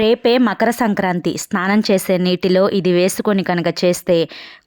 రేపే మకర సంక్రాంతి. స్నానం చేసే నీటిలో ఇది వేసుకొని కనుక చేస్తే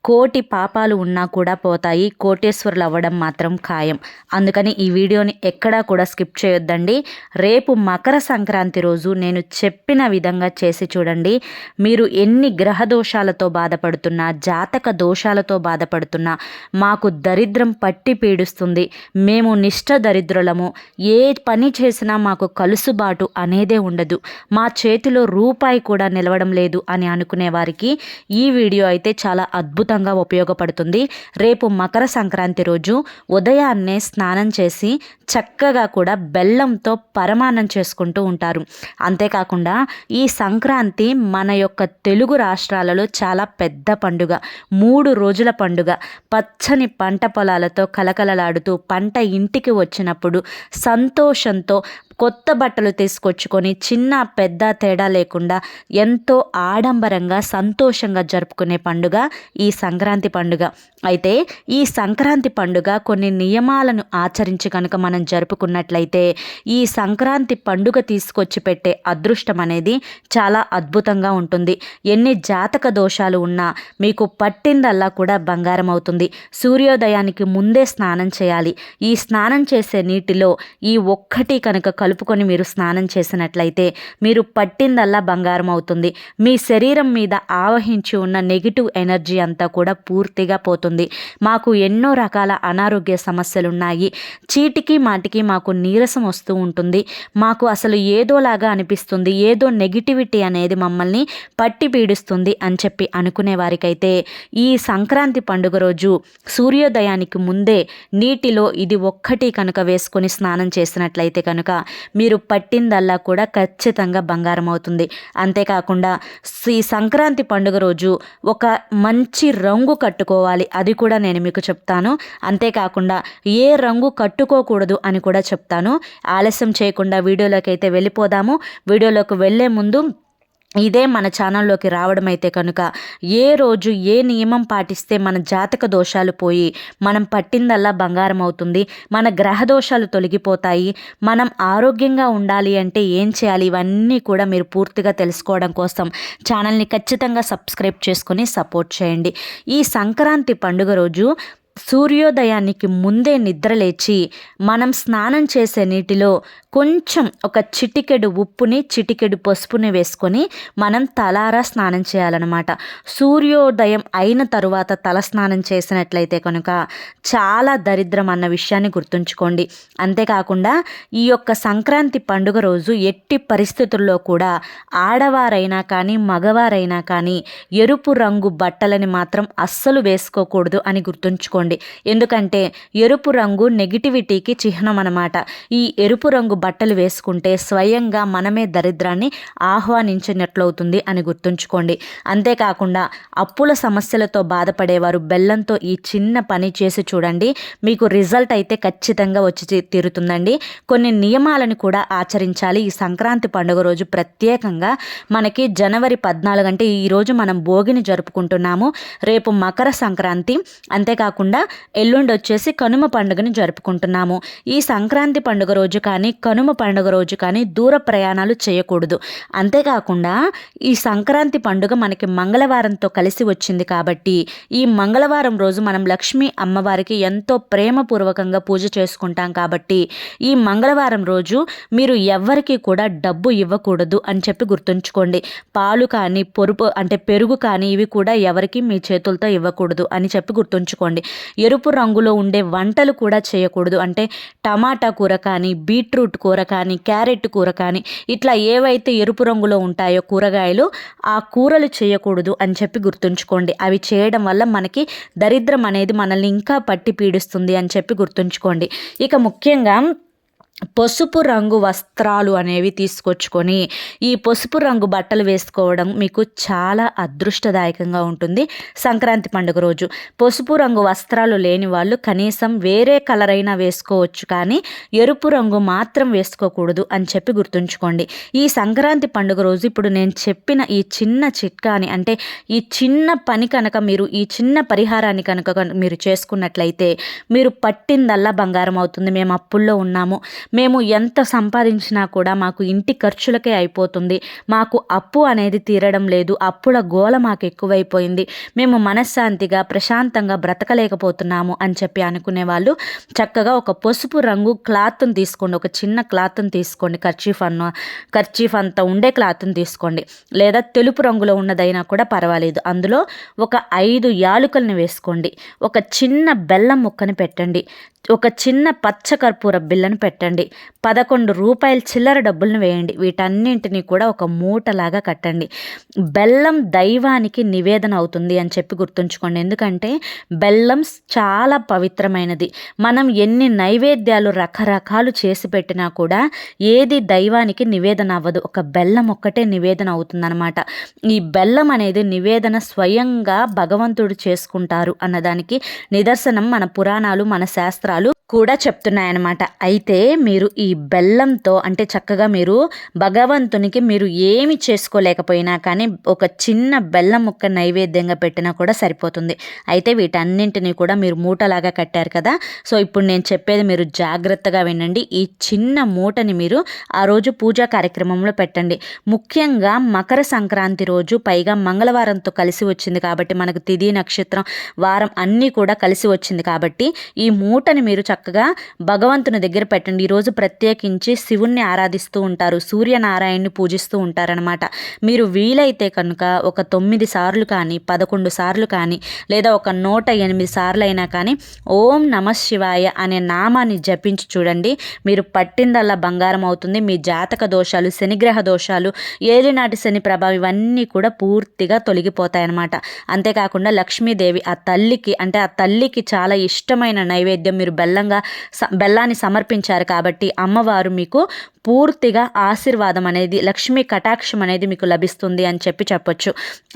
కోటి పాపాలు ఉన్నా కూడా పోతాయి. కోటేశ్వరులు అవ్వడం మాత్రం ఖాయం. అందుకని ఈ వీడియోని ఎక్కడా కూడా స్కిప్ చేయొద్దండి. రేపు మకర సంక్రాంతి రోజు నేను చెప్పిన విధంగా చేసి చూడండి. మీరు ఎన్ని గ్రహ దోషాలతో బాధపడుతున్నా జాతక దోషాలతో బాధపడుతున్నా మాకు దరిద్రం పట్టి పీడిస్తుంది. మేము నిష్ఠ దరిద్రులము. ఏ పని చేసినా మాకు కలుసుబాటు అనేదే ఉండదు. మా చేతిలో రూపాయి కూడా నిలవడం లేదు అని అనుకునే వారికి ఈ వీడియో అయితే చాలా అద్భుతంగా ఉపయోగపడుతుంది. రేపు మకర సంక్రాంతి రోజు ఉదయాన్నే స్నానం చేసి చక్కగా కూడా బెల్లంతో పరమాన్నం చేసుకుంటూ ఉంటారు. అంతేకాకుండా ఈ సంక్రాంతి మన యొక్క తెలుగు రాష్ట్రాలలో చాలా పెద్ద పండుగ. మూడు రోజుల పండుగ. పచ్చని పంట పొలాలతో కలకలలాడుతూ పంట ఇంటికి వచ్చినప్పుడు సంతోషంతో కొత్త బట్టలు తీసుకొచ్చుకొని చిన్న పెద్ద తేడా లేకుండా ఎంతో ఆడంబరంగా సంతోషంగా జరుపుకునే పండుగ ఈ సంక్రాంతి పండుగ. అయితే ఈ సంక్రాంతి పండుగ కొన్ని నియమాలను ఆచరించి కనుక మనం జరుపుకున్నట్లయితే ఈ సంక్రాంతి పండుగ తీసుకొచ్చి పెట్టే అదృష్టం అనేది చాలా అద్భుతంగా ఉంటుంది. ఎన్ని జాతక దోషాలు ఉన్నా మీకు పట్టిందల్లా కూడా బంగారం అవుతుంది. సూర్యోదయానికి ముందే స్నానం చేయాలి. ఈ స్నానం చేసే నీటిలో ఈ ఒక్కటి కనుక కలుపుకొని మీరు స్నానం చేసినట్లయితే మీరు పట్టిందల్లా బంగారం అవుతుంది మీ శరీరం మీద ఆవహించి ఉన్న నెగిటివ్ ఎనర్జీ అంతా కూడా పూర్తిగా పోతుంది. మాకు ఎన్నో రకాల అనారోగ్య సమస్యలు ఉన్నాయి చీటికి మాటికి మాకు నీరసం వస్తూ ఉంటుంది. మాకు అసలు ఏదోలాగా అనిపిస్తుంది. ఏదో నెగిటివిటీ అనేది మమ్మల్ని పట్టి పీడిస్తుంది అని చెప్పి అనుకునే వారికైతే ఈ సంక్రాంతి పండుగ రోజు సూర్యోదయానికి ముందే నీటిలో ఇది ఒక్కటి కనుక వేసుకొని స్నానం చేసినట్లయితే కనుక మీరు పట్టిందల్లా కూడా ఖచ్చితంగా బంగారం అవుతుంది అంతేకాకుండా ఈ సంక్రాంతి పండుగ రోజు ఒక మంచి రంగు కట్టుకోవాలి అది కూడా నేను మీకు చెప్తాను. అంతేకాకుండా ఏ రంగు కట్టుకోకూడదు అని కూడా చెప్తాను. ఆలస్యం చేయకుండా వీడియోలోకి అయితే వెళ్ళిపోదాము. వీడియోలోకి వెళ్ళే ముందు ఇదే మన ఛానల్లోకి రావడం అయితే కనుక ఏ రోజు ఏ నియమం పాటిస్తే మన జాతక దోషాలు పోయి మనం పట్టిందల్లా బంగారం అవుతుంది మన గ్రహ దోషాలు తొలగిపోతాయి మనం ఆరోగ్యంగా ఉండాలి అంటే ఏం చేయాలి ఇవన్నీ కూడా మీరు పూర్తిగా తెలుసుకోవడం కోసం ఛానల్ని ఖచ్చితంగా సబ్స్క్రైబ్ చేసుకొని సపోర్ట్ చేయండి. ఈ సంక్రాంతి పండుగ రోజు సూర్యోదయానికి ముందే నిద్రలేచి మనం స్నానం చేసే నీటిలో కొంచెం ఒక చిటికెడు ఉప్పుని చిటికెడు పసుపుని వేసుకొని మనం తలారా స్నానం చేయాలన్నమాట. సూర్యోదయం అయిన తరువాత తల స్నానం చేసినట్లయితే కనుక చాలా దరిద్రం అన్న విషయాన్ని గుర్తుంచుకోండి. అంతేకాకుండా ఈ యొక్క సంక్రాంతి పండుగ రోజు ఎట్టి పరిస్థితుల్లో కూడా ఆడవారైనా కానీ మగవారైనా కానీ ఎరుపు రంగు బట్టలని మాత్రం అస్సలు వేసుకోకూడదు అని గుర్తుంచుకోండి. ఎందుకంటే ఎరుపు రంగు నెగిటివిటీకి చిహ్నం అనమాట ఈ ఎరుపు రంగు బట్టలు వేసుకుంటే స్వయంగా మనమే దరిద్రాన్ని ఆహ్వానించినట్లవుతుంది అని గుర్తుంచుకోండి. అంతేకాకుండా అప్పుల సమస్యలతో బాధపడేవారు బెల్లంతో ఈ చిన్న పని చేసి చూడండి. మీకు రిజల్ట్ అయితే ఖచ్చితంగా వచ్చి తీరుతుందండి. కొన్ని నియమాలను కూడా ఆచరించాలి. ఈ సంక్రాంతి పండుగ రోజు ప్రత్యేకంగా మనకి జనవరి పద్నాలుగు అంటే ఈరోజు మనం భోగిని జరుపుకుంటున్నాము. రేపు మకర సంక్రాంతి. అంతేకాకుండా ఎల్లుండి వచ్చేసి కనుమ పండుగని జరుపుకుంటున్నాము. ఈ సంక్రాంతి పండుగ రోజు కానీ కనుమ పండుగ రోజు కానీ దూర ప్రయాణాలు చేయకూడదు. అంతేకాకుండా ఈ సంక్రాంతి పండుగ మనకి మంగళవారంతో కలిసి వచ్చింది కాబట్టి ఈ మంగళవారం రోజు మనం లక్ష్మీ అమ్మవారికి ఎంతో ప్రేమపూర్వకంగా పూజ చేసుకుంటాం కాబట్టి ఈ మంగళవారం రోజు మీరు ఎవ్వరికి కూడా డబ్బు ఇవ్వకూడదు అని చెప్పి గుర్తుంచుకోండి. పాలు కానీ పొరుపు అంటే పెరుగు కానీ ఇవి కూడా ఎవరికి మీ చేతులతో ఇవ్వకూడదు అని చెప్పి గుర్తుంచుకోండి. ఎరుపు రంగులో ఉండే వంటలు కూడా చేయకూడదు. అంటే టమాటా కూర కానీ బీట్రూట్ కూర కానీ క్యారెట్ కూర కానీ ఇట్లా ఏవైతే ఎరుపు రంగులో ఉంటాయో కూరగాయలు ఆ కూరలు చేయకూడదు అని చెప్పి గుర్తుంచుకోండి. అవి చేయడం వల్ల మనకి దరిద్రం అనేది మనల్ని ఇంకా పట్టి పీడిస్తుంది అని చెప్పి గుర్తుంచుకోండి. ఇక ముఖ్యంగా పసుపు రంగు వస్త్రాలు అనేవి తీసుకొచ్చుకొని ఈ పసుపు రంగు బట్టలు వేసుకోవడం మీకు చాలా అదృష్టదాయకంగా ఉంటుంది. సంక్రాంతి పండుగ రోజు పసుపు రంగు వస్త్రాలు లేని వాళ్ళు కనీసం వేరే కలర్ అయినా వేసుకోవచ్చు కానీ ఎరుపు రంగు మాత్రం వేసుకోకూడదు అని చెప్పి గుర్తుంచుకోండి. ఈ సంక్రాంతి పండుగ రోజు ఇప్పుడు నేను చెప్పిన ఈ చిన్న చిట్కాని అంటే ఈ చిన్న పని కనుక మీరు ఈ చిన్న పరిహారాన్ని కనుక మీరు చేసుకున్నట్లయితే మీరు పట్టిందల్లా బంగారం అవుతుంది. మేము అప్పుల్లో ఉన్నాము. మేము ఎంత సంపాదించినా కూడా మాకు ఇంటి ఖర్చులకే అయిపోతుంది. మాకు అప్పు అనేది తీరడం లేదు. అప్పుల గోల మాకు ఎక్కువైపోయింది. మేము మనశ్శాంతిగా ప్రశాంతంగా బ్రతకలేకపోతున్నాము అని చెప్పి అనుకునే వాళ్ళు చక్కగా ఒక పసుపు రంగు క్లాత్ని తీసుకోండి. ఒక చిన్న క్లాత్ని తీసుకోండి. కర్చీఫ్ అన్న కర్చీఫ్ అంత ఉండే క్లాత్ని తీసుకోండి. లేదా తెలుపు రంగులో ఉన్నదైనా కూడా పర్వాలేదు. అందులో ఒక ఐదు యాలుకల్ని వేసుకోండి. ఒక చిన్న బెల్లం ముక్కని పెట్టండి. ఒక చిన్న పచ్చకర్పూర బిల్లను పెట్టండి. పదకొండు రూపాయల చిల్లర డబ్బులను వేయండి. వీటన్నింటినీ కూడా ఒక మూటలాగా కట్టండి. బెల్లం దైవానికి నివేదన అవుతుంది అని చెప్పి గుర్తుంచుకోండి. ఎందుకంటే బెల్లం చాలా పవిత్రమైనది. మనం ఎన్ని నైవేద్యాలు రకరకాలు చేసి పెట్టినా కూడా ఏది దైవానికి నివేదన అవ్వదు. ఒక బెల్లం ఒక్కటే నివేదన అవుతుందన్నమాట. ఈ బెల్లం అనేది నివేదన స్వయంగా భగవంతుడు చేసుకుంటారు అన్నదానికి నిదర్శనం మన పురాణాలు మన శాస్త్రాలు కూడా చెప్తున్నాయన్నమాట. అయితే మీరు ఈ బెల్లంతో అంటే చక్కగా మీరు భగవంతునికి మీరు ఏమి చేసుకోలేకపోయినా కానీ ఒక చిన్న బెల్లం ముక్క నైవేద్యంగా పెట్టినా కూడా సరిపోతుంది. అయితే వీటన్నింటినీ కూడా మీరు మూటలాగా కట్టారు కదా. సో ఇప్పుడు నేను చెప్పేది మీరు జాగ్రత్తగా వినండి. ఈ చిన్న మూటని మీరు ఆ రోజు పూజా కార్యక్రమంలో పెట్టండి. ముఖ్యంగా మకర సంక్రాంతి రోజు పైగా మంగళవారంతో కలిసి వచ్చింది కాబట్టి మనకు తిది నక్షత్రం వారం అన్నీ కూడా కలిసి వచ్చింది కాబట్టి ఈ మూటని మీరు చక్కగా భగవంతుని దగ్గర పెట్టండి. ఈరోజు ప్రత్యేకించి శివుణ్ణి ఆరాధిస్తూ ఉంటారు. సూర్యనారాయణని పూజిస్తూ ఉంటారనమాట మీరు వీలైతే కనుక ఒక తొమ్మిది సార్లు కానీ పదకొండు సార్లు కానీ లేదా ఒక నూట ఎనిమిది సార్లు అయినా కానీ ఓం నమ శివాయ అనే నామాన్ని జపించి చూడండి. మీరు పట్టిందల్లా బంగారం అవుతుంది. మీ జాతక దోషాలు శనిగ్రహ దోషాలు ఏలినాటి శని ప్రభావం ఇవన్నీ కూడా పూర్తిగా తొలగిపోతాయన్నమాట. అంతేకాకుండా లక్ష్మీదేవి ఆ తల్లికి అంటే ఆ తల్లికి చాలా ఇష్టమైన నైవేద్యం మీరు బెల్లంగా బెల్లాన్ని సమర్పించారు కాబట్టి అమ్మవారు మీకు పూర్తిగా ఆశీర్వాదం అనేది లక్ష్మీ కటాక్షం అనేది మీకు లభిస్తుంది అని చెప్పి చెప్పొచ్చు.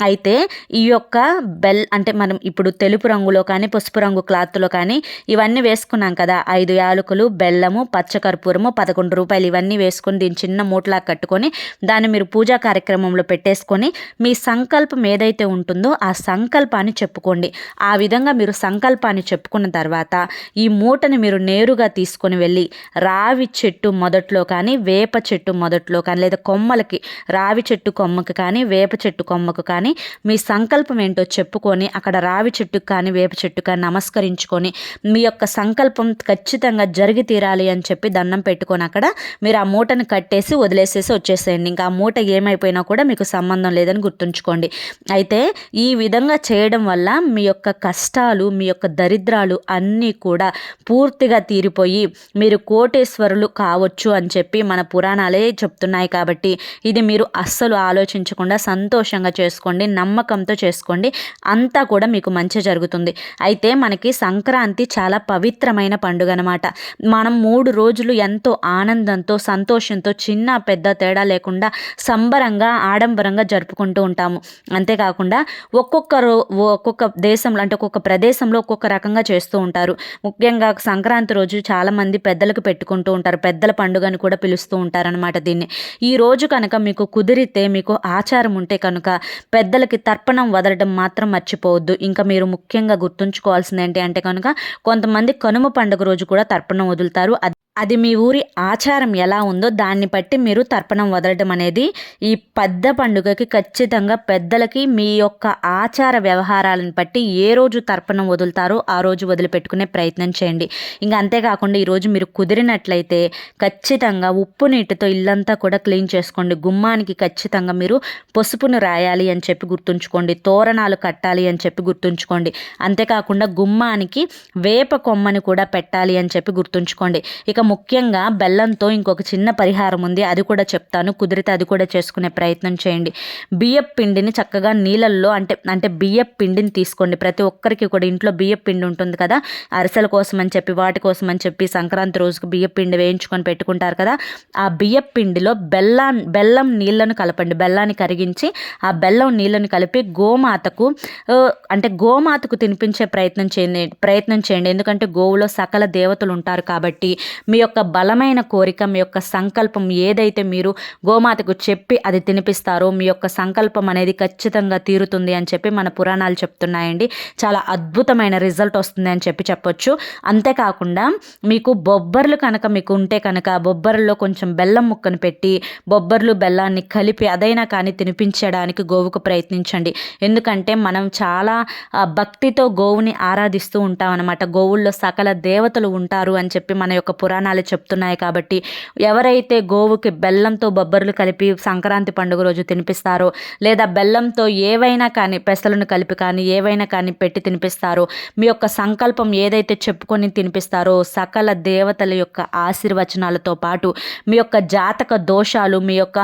అయితే ఈ యొక్క బెల్ అంటే మనం ఇప్పుడు తెలుపు రంగులో కానీ పసుపు రంగు క్లాత్లో కానీ ఇవన్నీ వేసుకున్నాం కదా. ఐదు యాలకులు బెల్లము పచ్చకర్పూరము పదకొండు రూపాయలు ఇవన్నీ వేసుకొని దీని చిన్న మూటలా కట్టుకొని దాన్ని మీరు పూజా కార్యక్రమంలో పెట్టేసుకొని మీ సంకల్పం ఏదైతే ఉంటుందో ఆ సంకల్పాన్ని చెప్పుకోండి. ఆ విధంగా మీరు సంకల్పాన్ని చెప్పుకున్న తర్వాత ఈ మూటని మీరు నేరుగా తీసుకొని వెళ్ళి రావి చెట్టు మొదట్లో కానీ వేప చెట్టు మొదట్లో కానీ లేదా కొమ్మలకి రావి చెట్టు కొమ్మకి కానీ వేప చెట్టు కొమ్మకు కానీ మీ సంకల్పం ఏంటో చెప్పుకొని అక్కడ రావి చెట్టుకు కానీ వేప చెట్టు కానీ నమస్కరించుకొని మీ యొక్క సంకల్పం ఖచ్చితంగా జరిగి తీరాలి అని చెప్పి దండం పెట్టుకొని అక్కడ మీరు ఆ మూటను కట్టేసి వదిలేసేసి వచ్చేసేయండి. ఇంకా ఆ మూట ఏమైపోయినా కూడా మీకు సంబంధం లేదని గుర్తుంచుకోండి. అయితే ఈ విధంగా చేయడం వల్ల మీ యొక్క కష్టాలు మీ యొక్క దరిద్రాలు అన్నీ కూడా పూర్తిగా తీరిపోయి మీరు కోటేశ్వరులు కావచ్చు అని చెప్పి మన పురాణాలే చెప్తున్నాయి కాబట్టి ఇది మీరు అస్సలు ఆలోచించకుండా సంతోషంగా చేసుకోండి నమ్మకంతో చేసుకోండి. అంతా కూడా మీకు మంచి జరుగుతుంది. అయితే మనకి సంక్రాంతి చాలా పవిత్రమైన పండుగ అనమాట మనం మూడు రోజులు ఎంతో ఆనందంతో సంతోషంతో చిన్న పెద్ద తేడా లేకుండా సంబరంగా ఆడంబరంగా జరుపుకుంటూ ఉంటాము. అంతేకాకుండా ఒక్కొక్క రో ఒక్కొక్క దేశంలో అంటే ఒక్కొక్క ప్రదేశంలో ఒక్కొక్క రకంగా చేస్తూ ఉంటారు. ముఖ్యంగా సంక్రాంతి రోజు చాలామంది పెద్దలకు పెట్టుకుంటూ ఉంటారు. పెద్దల పండుగని కూడా పిలుస్తూ ఉంటారనమాట దీన్ని. ఈ రోజు కనుక మీకు కుదిరితే మీకు ఆచారం ఉంటే కనుక పెద్దలకి తర్పణం వదలడం మాత్రం మర్చిపోవద్దు. ఇంకా మీరు ముఖ్యంగా గుర్తుంచుకోవాల్సింది ఏంటి అంటే కనుక కొంతమంది కనుమ పండుగ రోజు కూడా తర్పణం వదులుతారు. అది మీ ఊరి ఆచారం ఎలా ఉందో దాన్ని బట్టి మీరు తర్పణం వదలడం అనేది ఈ పెద్ద పండుగకి ఖచ్చితంగా పెద్దలకి మీ యొక్క ఆచార వ్యవహారాలను బట్టి ఏ రోజు తర్పణం వదులుతారో ఆ రోజు వదిలిపెట్టుకునే ప్రయత్నం చేయండి. ఇంకా అంతేకాకుండా ఈరోజు మీరు కుదిరినట్లయితే ఖచ్చితంగా ఉప్పు నీటితో ఇల్లంతా కూడా క్లీన్ చేసుకోండి. గుమ్మానికి ఖచ్చితంగా మీరు పసుపును రాయాలి అని చెప్పి గుర్తుంచుకోండి. తోరణాలు కట్టాలి అని చెప్పి గుర్తుంచుకోండి. అంతేకాకుండా గుమ్మానికి వేప కొమ్మని కూడా పెట్టాలి అని చెప్పి గుర్తుంచుకోండి. ఇక ముఖ్యంగా బెల్లంతో ఇంకొక చిన్న పరిహారం ఉంది. అది కూడా చెప్తాను. కుదిరితే అది కూడా చేసుకునే ప్రయత్నం చేయండి. బియ్యపు పిండిని చక్కగా నీళ్ళల్లో అంటే అంటే బియ్యం పిండిని తీసుకోండి. ప్రతి ఒక్కరికి కూడా ఇంట్లో బియ్యపు పిండి ఉంటుంది కదా. అరిసెల కోసం అని చెప్పి వాటి కోసం అని చెప్పి సంక్రాంతి రోజుకు బియ్యపు పిండి వేయించుకొని పెట్టుకుంటారు కదా. ఆ బియ్యపు పిండిలో బెల్లా బెల్లం నీళ్ళను కలపండి. బెల్లాన్ని కరిగించి ఆ బెల్లం నీళ్ళను కలిపి గోమాతకు అంటే గోమాతకు తినిపించే ప్రయత్నం చేయండి ప్రయత్నం చేయండి. ఎందుకంటే గోవులో సకల దేవతలు ఉంటారు కాబట్టి మీ యొక్క బలమైన కోరిక మీ యొక్క సంకల్పం ఏదైతే మీరు గోమాతకు చెప్పి అది తినిపిస్తారో మీ యొక్క సంకల్పం అనేది ఖచ్చితంగా తీరుతుంది అని చెప్పి మన పురాణాలు చెప్తున్నాయండి. చాలా అద్భుతమైన రిజల్ట్ వస్తుంది అని చెప్పి చెప్పొచ్చు. అంతేకాకుండా మీకు బొబ్బర్లు కనుక మీకు ఉంటే కనుక బొబ్బర్లో కొంచెం బెల్లం ముక్కను పెట్టి బొబ్బర్లు బెల్లాన్ని కలిపి అదైనా కానీ తినిపించడానికి గోవుకు ప్రయత్నించండి. ఎందుకంటే మనం చాలా భక్తితో గోవుని ఆరాధిస్తూ ఉంటాం అనమాట గోవుల్లో సకల దేవతలు ఉంటారు అని చెప్పి మన యొక్క పురాణాలు చెప్తున్నాయి కాబట్టి ఎవరైతే గోవుకి బెల్లంతో బొబ్బర్లు కలిపి సంక్రాంతి పండుగ రోజు తినిపిస్తారో లేదా బెల్లంతో ఏవైనా కానీ పెసలను కలిపి కానీ ఏవైనా కానీ పెట్టి తినిపిస్తారో మీ యొక్క సంకల్పం ఏదైతే చెప్పుకొని తినిపిస్తారో సకల దేవతల యొక్క ఆశీర్వచనాలతో పాటు మీ యొక్క జాతక దోషాలు మీ యొక్క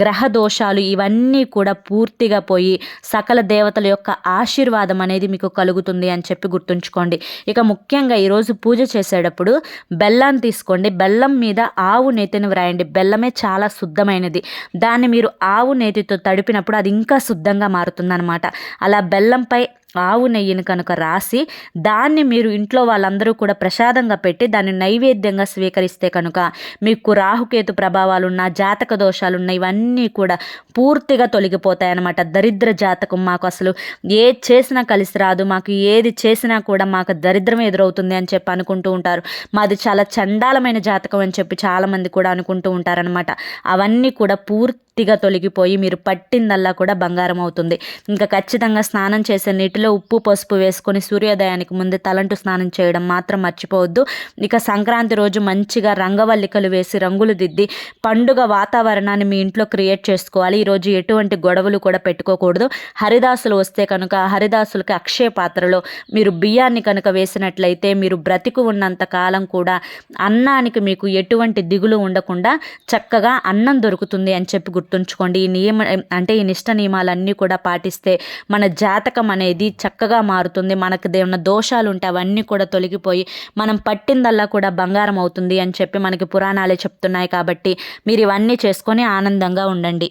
గ్రహ దోషాలు ఇవన్నీ కూడా పూర్తిగా పోయి సకల దేవతల యొక్క ఆశీర్వాదం అనేది మీకు కలుగుతుంది అని చెప్పి గుర్తుంచుకోండి. ఇక ముఖ్యంగా ఈరోజు పూజ చేసేటప్పుడు బెల్లం బెల్లాన్ని తీసుకోండి. బెల్లం మీద ఆవు నేతిని వ్రాయండి. బెల్లమే చాలా శుద్ధమైనది. దాన్ని మీరు ఆవు నేతితో తడిపినప్పుడు అది ఇంకా శుద్ధంగా మారుతుందన్నమాట. అలా బెల్లంపై ఆవు నెయ్యిని కనుక రాసి దాన్ని మీరు ఇంట్లో వాళ్ళందరూ కూడా ప్రసాదంగా పెట్టి దాన్ని నైవేద్యంగా స్వీకరిస్తే కనుక మీకు రాహుకేతు ప్రభావాలున్న జాతక దోషాలున్న ఇవన్నీ కూడా పూర్తిగా తొలగిపోతాయి అన్నమాట దరిద్ర జాతకం మాకు అసలు ఏది చేసినా కలిసి రాదు. మాకు ఏది చేసినా కూడా మాకు దరిద్రం ఎదురవుతుంది అని చెప్పి అనుకుంటూ ఉంటారు. మాది చాలా చండాలమైన జాతకం అని చెప్పి చాలామంది కూడా అనుకుంటూ ఉంటారనమాట అవన్నీ కూడా పూర్తి పూర్తిగా తొలగిపోయి మీరు పట్టిందల్లా కూడా బంగారం అవుతుంది. ఇంకా ఖచ్చితంగా స్నానం చేసే నీటిలో ఉప్పు పసుపు వేసుకొని సూర్యోదయానికి ముందు తలంటు స్నానం చేయడం మాత్రం మర్చిపోవద్దు. ఇక సంక్రాంతి రోజు మంచిగా రంగవల్లికలు వేసి రంగులు దిద్ది పండుగ వాతావరణాన్ని మీ ఇంట్లో క్రియేట్ చేసుకోవాలి. ఈరోజు ఎటువంటి గొడవలు కూడా పెట్టుకోకూడదు. హరిదాసులు వస్తే కనుక హరిదాసులకి అక్షయ పాత్రలో మీరు బియ్యాన్ని కనుక వేసినట్లయితే మీరు బ్రతికు ఉన్నంత కాలం కూడా అన్నానికి మీకు ఎటువంటి దిగులు ఉండకుండా చక్కగా అన్నం దొరుకుతుంది అని చెప్పి గుర్తుంచుకోండి. ఈ నియమ అంటే ఈ నిష్ట నియమాలన్నీ కూడా పాటిస్తే మన జాతకం అనేది చక్కగా మారుతుంది. మనకు ఏమైనా దోషాలు ఉంటే అవన్నీ కూడా తొలగిపోయి మనం పట్టిందల్లా కూడా బంగారం అవుతుంది అని చెప్పి మనకి పురాణాలే చెప్తున్నాయి కాబట్టి మీరు ఇవన్నీ చేసుకొని ఆనందంగా ఉండండి.